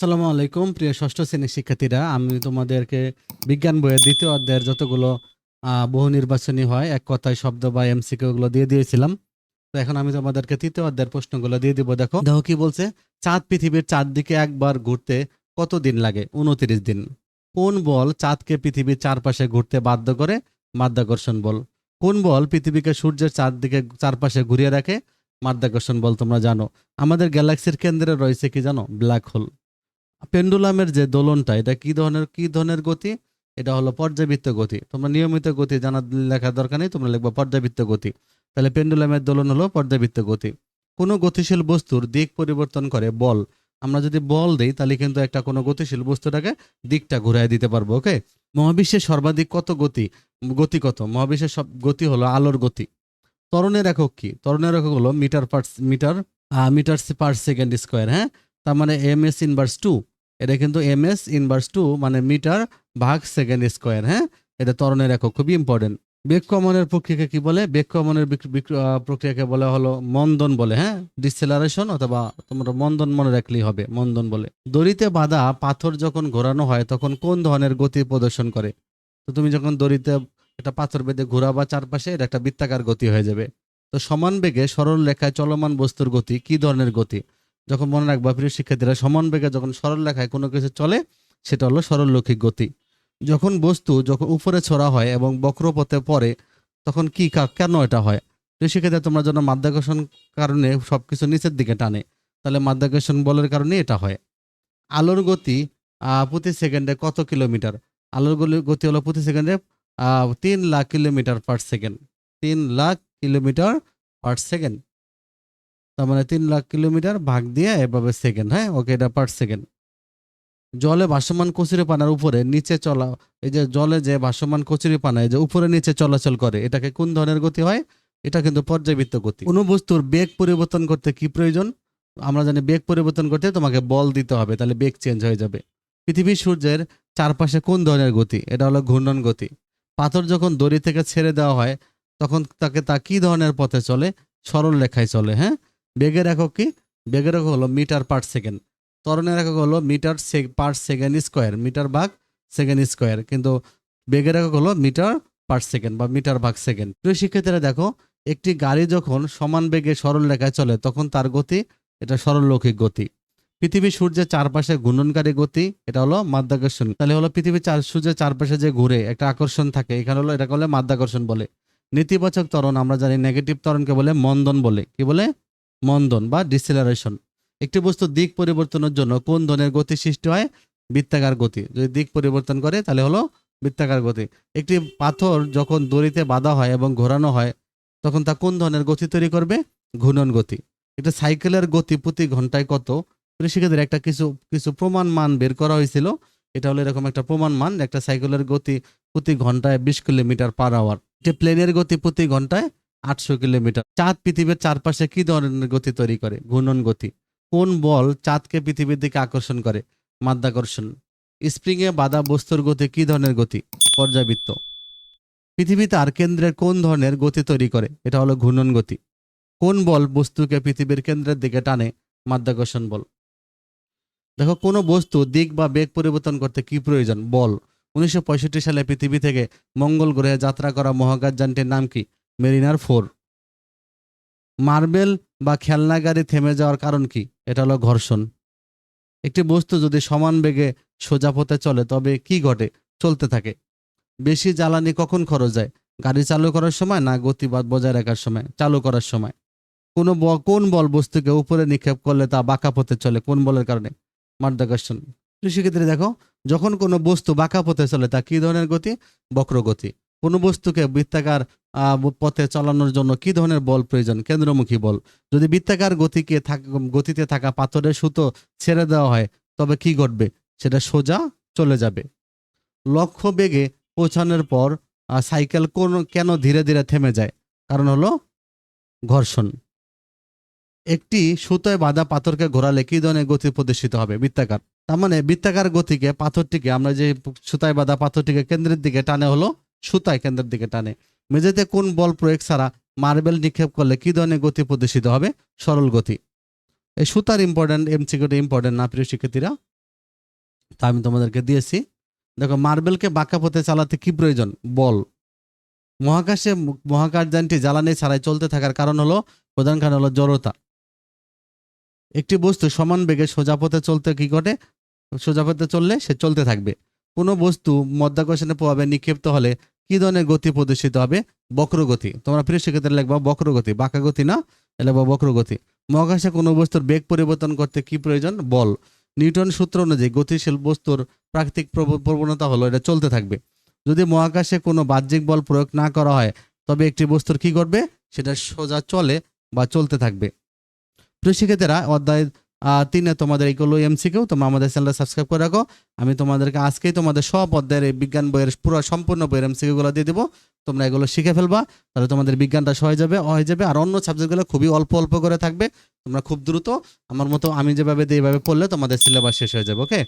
সালামু আলাইকুম, প্রিয় ষষ্ঠ শ্রেণির শিক্ষার্থীরা। আমি তোমাদেরকে বিজ্ঞান বইয়ের দ্বিতীয় অধ্যায়ের যতগুলো বহু নির্বাচনী হয়, এক কথায় শব্দ বা এমসিকিউ গুলো দিয়ে দিয়েছিলাম। তো এখন আমি তোমাদেরকে তৃতীয় অধ্যায়ের প্রশ্নগুলো দিয়ে দিব। দেখো দেখো কি বলছে? চাঁদ পৃথিবীর চারদিকে একবার ঘুরতে কত দিন লাগে? উনত্রিশ দিন। কোন বল চাঁদকে পৃথিবীর চারপাশে ঘুরতে বাধ্য করে? মাধ্যাকর্ষণ বল। কোন বল পৃথিবীকে সূর্যের চারদিকে, চারপাশে ঘুরিয়ে রাখে? মাধ্যাকর্ষণ বল, তোমরা জানো। আমাদের গ্যালাক্সির কেন্দ্রে রয়েছে কি জানো? Black hole. পেন্ডুলামের যে দোলনটা, এটা কি ধরনের কি ধরনের গতি? এটা হলো পর্যাবৃত্ত গতি। তোমরা নিয়মিত গতি জানা, লেখার দরকার নেই, তোমরা লিখবা পর্যাবৃত্ত গতি। তাহলে পেন্ডুলামের দোলন হলো পর্যাবৃত্ত গতি। কোনো গতিশীল বস্তুর দিক পরিবর্তন করে বল। আমরা যদি বল দিই, তাহলে কিন্তু একটা কোনো গতিশীল বস্তুটাকে দিকটা ঘুরাই দিতে পারব, ওকে? মহাবিশ্বের সর্বাধিক কত গতি? গতি কত? মহাবিশ্বের সব গতি হলো আলোর গতি। তরণের একক কি? তরণের একক হলো metre per metre metre per second square হ্যাঁ? তার মানে এম এস ইনভার্স টু এটা কিন্তু এম এস ইনভার্স টু মানে মিটার ভাগ সেকেন্ড স্কোয়ার হ্যাঁ? এটা ত্বরণের একক খুবই ইম্পর্টেন্ট বেগ কমনের প্রক্রিয়াকে কি বলে? বেগ কমনের বিক- বিক- আহ, প্রক্রিয়াকে বলা হলো মন্দন বলে হ্যাঁ? ডিসেলারেশন অথবা তোমরা মন্দন মনে রাখলেই হবে মন্দন বলে। দড়িতে বাঁধা পাথর যখন ঘোরানো হয় তখন কোন ধরনের গতি প্রদর্শন করে? তো তুমি যখন দড়িতে একটা পাথর বেঁধে ঘোরাবা চারপাশে এটা একটা বৃত্তাকার গতি হয়ে যাবে। তো সমান বেগে সরল রেখায় চলমান বস্তুর গতি কি ধরনের গতি? যখন মনে রাখবা প্রিয় শিক্ষার্থীরা, সমান বেগে যখন সরল রেখায় কোনো কিছু চলে, সেটা হলো সরলরৈখিক গতি। যখন বস্তু যখন উপরে ছড়া হয় এবং বক্রপথে পড়ে, তখন কি কেন এটা হয়? প্রিয় শিক্ষার্থীরা, তোমরা যেন মাধ্যাকর্ষণ কারণে সব কিছু নিচের দিকে টানে, তাহলে মাধ্যাকর্ষণ বলের কারণে এটা হয়। আলোর গতি প্রতি সেকেন্ডে কত কিলোমিটার? আলোর গতি হলো প্রতি সেকেন্ডে তিন লাখ কিলোমিটার পার সেকেন্ড। তিন লাখ কিলোমিটার পার সেকেন্ড। তার মানে তিন লাখ কিলোমিটার ভাগ দিয়ে এভাবে সেকেন্ড হ্যাঁ? ওকে এটা পার সেকেন্ড জলে ভাসমান কচুরি পানার উপরে নিচে চলা, এই যে জলে যে ভাসমান কচুরি পানা এই যে উপরে নিচে চলাচল করে, এটাকে কোন ধরনের গতি হয়? এটা কিন্তু পর্যাবৃত্ত গতি। কোনো বস্তুর বেগ পরিবর্তন করতে কি প্রয়োজন? আমরা জানি বেগ পরিবর্তন করতে তোমাকে বল দিতে হবে, তাহলে বেগ চেঞ্জ হয়ে যাবে। পৃথিবী সূর্যের চারপাশে কোন ধরনের গতি? এটা হলো ঘূর্ণন গতি। পাথর যখন দড়ি থেকে ছেড়ে দেওয়া হয়, তখন তাকে তা কি ধরনের পথে চলে? সরল রেখায় চলে হ্যাঁ? বেগের একক কি? বেগের একক হলো মিটার পার সেকেন্ড। ত্বরণের একক হলো metre per second square, metre ভাগ সেকেন্ড স্কোয়ার। কিন্তু বেগের একক হলো মিটার পার সেকেন্ড বা মিটার ভাগ সেকেন্ড। প্রিয় শিক্ষার্থীরা দেখো, একটি গাড়ি যখন সমান বেগে সরল রেখায় চলে, তখন তার গতি, এটা সরলরৈখিক গতি। পৃথিবী সূর্যের চারপাশে ঘূর্ণনকারী গতি, এটা হলো মাধ্যাকর্ষণ। তাহলে হলো পৃথিবী চার সূর্যের চারপাশে যে ঘুরে, একটা আকর্ষণ থাকে, এখানে হলো এটাকে বলে মাধ্যাকর্ষণ বলে। নেতিবাচক ত্বরণ, আমরা জানি নেগেটিভ ত্বরণকে বলে মন্দন বলে। কি বলে? মন্দন বা ডিসেলারেশন একটি বস্তু দিক পরিবর্তনের জন্য কোন ধরনের গতি সৃষ্টি হয়? বৃত্তাকার গতি। যদি দিক পরিবর্তন করে, তাহলে হলো বৃত্তাকার গতি। একটি পাথর যখন দড়িতে বাঁধা হয় এবং ঘোরানো হয়, তখন তা কোন ধরনের গতি তৈরি করবে? ঘূর্ণন গতি। একটা সাইকেলের গতি প্রতি ঘন্টায় কত? কৃষিকাদের একটা কিছু কিছু প্রমাণ মান বের করা হয়েছিল। এটা হলো এরকম একটা প্রমাণ মান, একটা সাইকেলের গতি প্রতি ঘন্টায় বিশ কিলোমিটার পার আওয়ার যে প্লেনের গতি প্রতি ঘন্টায় আটশো কিলোমিটার। চাঁদ পৃথিবীর চারপাশে কি ধরনের গতি তৈরি করে? ঘূর্ণন গতি। কোন বল চাঁদকে পৃথিবীর দিকে আকর্ষণ করে? মাধ্যাকর্ষণ। স্প্রিংয়ে বাধা বস্তুর গতি কি ধরনের গতি? পর্যাবৃত্ত পৃথিবী তার কেন্দ্রের কোন ধরনের গতি তৈরি করে? এটা হলো ঘূর্ণন গতি। কোন বল বস্তুকে পৃথিবীর কেন্দ্রের দিকে টানে? মাধ্যাকর্ষণ বল। দেখো, কোনো বস্তু দিক বা বেগ পরিবর্তন করতে কি প্রয়োজন? বল। উনিশশো পঁয়ষট্টি সালে পৃথিবী থেকে মঙ্গল গ্রহে যাত্রা করা মহাকাশযানটির নাম কি? Mariner four. মার্বেল বা খেলনা গাড়ি থেমে যাওয়ার কারণ কি? এটা হলো ঘর্ষণ। একটি বস্তু যদি সমান বেগে সোজা পথে চলে, তবে কি ঘটে? চলতে থাকে। বেশি জ্বালানি কখন খরচ যায়? গাড়ি চালু করার সময় না গতিবাদ বজায় রাখার সময়? চালু করার সময়। কোনো কোন বল বস্তুকে উপরে নিক্ষেপ করলে তা বাঁকা পথে চলে? কোন বলের কারণে? মাধ্যাকর্ষণ। কৃষিক্ষেত্রে দেখো, যখন কোনো বস্তু বাঁকা পথে চলে, তা কি ধরনের গতি? বক্রগতি। কোনো বস্তুকে বৃত্তাকার পথে চালানোর জন্য কি ধরনের বল প্রয়োজন? কেন্দ্রমুখী বল। যদি বৃত্তাকার গতিকে গতিতে থাকা পাথরের সুতো ছেড়ে দেওয়া হয়, তবে কি ঘটবে? সেটা সোজা চলে যাবে। লক্ষ্য বেগে পৌঁছানোর পর সাইকেল কোন, কেন ধীরে ধীরে থেমে যায়? কারণ হলো ঘর্ষণ। একটি সুতোয় বাঁধা পাথরকে ঘোরালে কি ধরনের গতি প্রদর্শিত হবে? বৃত্তাকার। তার মানে বৃত্তাকার গতিকে, পাথরটিকে, আমরা যে সুতায় বাঁধা পাথরটিকে কেন্দ্রের দিকে টানে হলো সুতায় কেন্দ্রের দিকে টানে। মেঝেতে কোন বল প্রয়োগ ছাড়া মার্বেল নিক্ষেপ করলে কি ধরনের গতি প্রদর্শিত হবে? সরল গতি। এই সুতার ইম্পর্টেন্ট এমসিকিউটা ইম্পর্টেন্ট না, প্রিয় শিক্ষার্থীরা? তা আমি তোমাদেরকে দিয়েছি। দেখো, মার্বেলকে বাঁকা পথে চালাতে কি প্রয়োজন? বল। মহাকাশে মহাকাশযানটি জ্বালানি ছাড়াই চলতে থাকার কারণ হলো, প্রধান কারণ হলো জড়তা। একটি বস্তু সমান বেগে সোজা পথে চলতে কি ঘটে? সোজা পথে চললে সে চলতে থাকবে। কোনো বস্তু মধ্যাকর্ষণের প্রভাবে নিক্ষিপ্ত হলে কি ধরনের গতি প্রদর্শিত হবে? বক্রগতি তোমরা প্রিয় শিক্ষার্থীরা লিখবা বক্রগতি বাঁকা গতি না? লিখবা বক্রগতি মহাকাশে কোনো বস্তুর বেগ পরিবর্তন করতে কি প্রয়োজন? বল। নিউটন সূত্র অনুযায়ী গতিশীল বস্তুর প্রাকৃতিক প্রব- প্রবণতা হলো এটা চলতে থাকবে। যদি মহাকাশে কোনো বাহ্যিক বল প্রয়োগ না করা হয়, তবে একটি বস্তুর কি করবে সেটা সোজা চলে বা চলতে থাকবে। প্রিয় শিক্ষার্থীরা অধ্যায় তিনে তোমাদের এইগুলো এমসিকেও তোমরা আমাদের চ্যানেলটা সাবস্ক্রাইব করে রাখো। আমি তোমাদেরকে আজকেই তোমাদের সব অধ্যায়ের এই বিজ্ঞান বইয়ের পুরো সম্পূর্ণ বইয়ের এমসি কেউগুলো দিয়ে দেবো। তোমরা এগুলো শিখে ফেলবা, তাহলে তোমাদের বিজ্ঞানটা সহজ যাবে হয়ে যাবে, আর অন্য সাবজেক্টগুলো খুবই অল্প অল্প করে থাকবে। তোমরা খুব দ্রুত, আমার মতো আমি যেভাবে দিই এইভাবে পড়লে তোমাদের সিলেবাস শেষ হয়ে যাবে, ওকে?